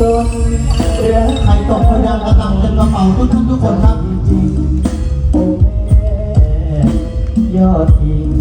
จนรักใครตกพยังกระตังเต็มกระเป๋าทุกทุกทุกคนครับจริงโอ้แม่ยอดจริง